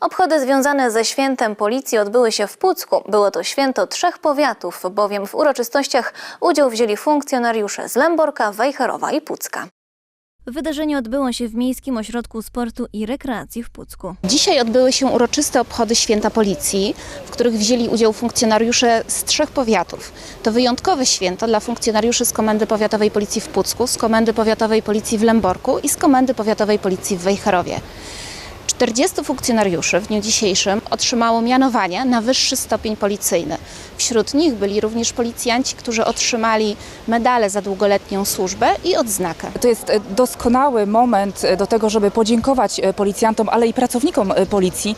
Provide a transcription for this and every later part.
Obchody związane ze świętem policji odbyły się w Pucku. Było to święto trzech powiatów, bowiem w uroczystościach udział wzięli funkcjonariusze z Lęborka, Wejherowa i Pucka. Wydarzenie odbyło się w Miejskim Ośrodku Sportu i Rekreacji w Pucku. Dzisiaj odbyły się uroczyste obchody Święta Policji, w których wzięli udział funkcjonariusze z trzech powiatów. To wyjątkowe święto dla funkcjonariuszy z Komendy Powiatowej Policji w Pucku, z Komendy Powiatowej Policji w Lęborku i z Komendy Powiatowej Policji w Wejherowie. 40 funkcjonariuszy w dniu dzisiejszym otrzymało mianowania na wyższy stopień policyjny. Wśród nich byli również policjanci, którzy otrzymali medale za długoletnią służbę i odznakę. To jest e, doskonały moment e, do tego, żeby podziękować e, policjantom, ale i pracownikom policji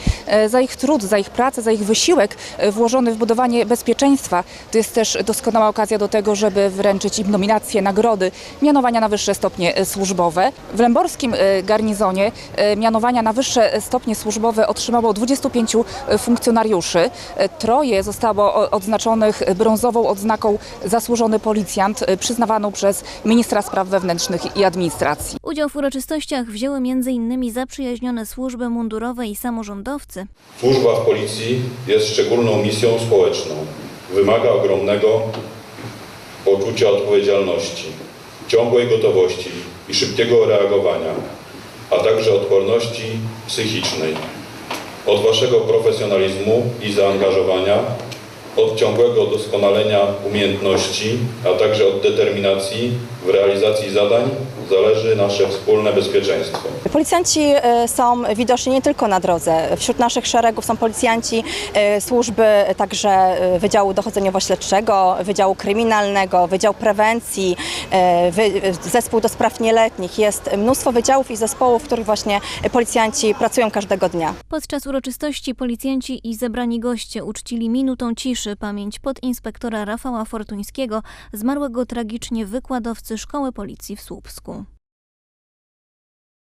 za ich trud, za ich pracę, za ich wysiłek włożony w budowanie bezpieczeństwa. To jest też doskonała okazja do tego, żeby wręczyć im nominacje, nagrody, mianowania na wyższe stopnie służbowe. W lęborskim garnizonie mianowania na wyższe stopnie służbowe otrzymało 25 funkcjonariuszy. Troje zostało o- odznaczonych brązową odznaką zasłużony policjant e, przyznawaną przez ministra spraw wewnętrznych i administracji. Udział w uroczystościach wzięły m.in. zaprzyjaźnione służby mundurowe i samorządowcy. Służba w policji jest szczególną misją społeczną. Wymaga ogromnego poczucia odpowiedzialności, ciągłej gotowości i szybkiego reagowania, a także odporności psychicznej. Od Waszego profesjonalizmu i zaangażowania, od ciągłego doskonalenia umiejętności, a także od determinacji w realizacji zadań zależy nasze wspólne bezpieczeństwo. Policjanci e, są widoczni nie tylko na drodze. Wśród naszych szeregów są policjanci e, służby także e, Wydziału Dochodzeniowo-Śledczego, Wydziału Kryminalnego, Wydział Prewencji, Zespół do Spraw Nieletnich. Jest mnóstwo wydziałów i zespołów, w których właśnie policjanci pracują każdego dnia. Podczas uroczystości policjanci i zebrani goście uczcili minutą ciszy pamięć podinspektora Rafała Fortuńskiego, zmarłego tragicznie wykładowcy Szkoły Policji w Słupsku.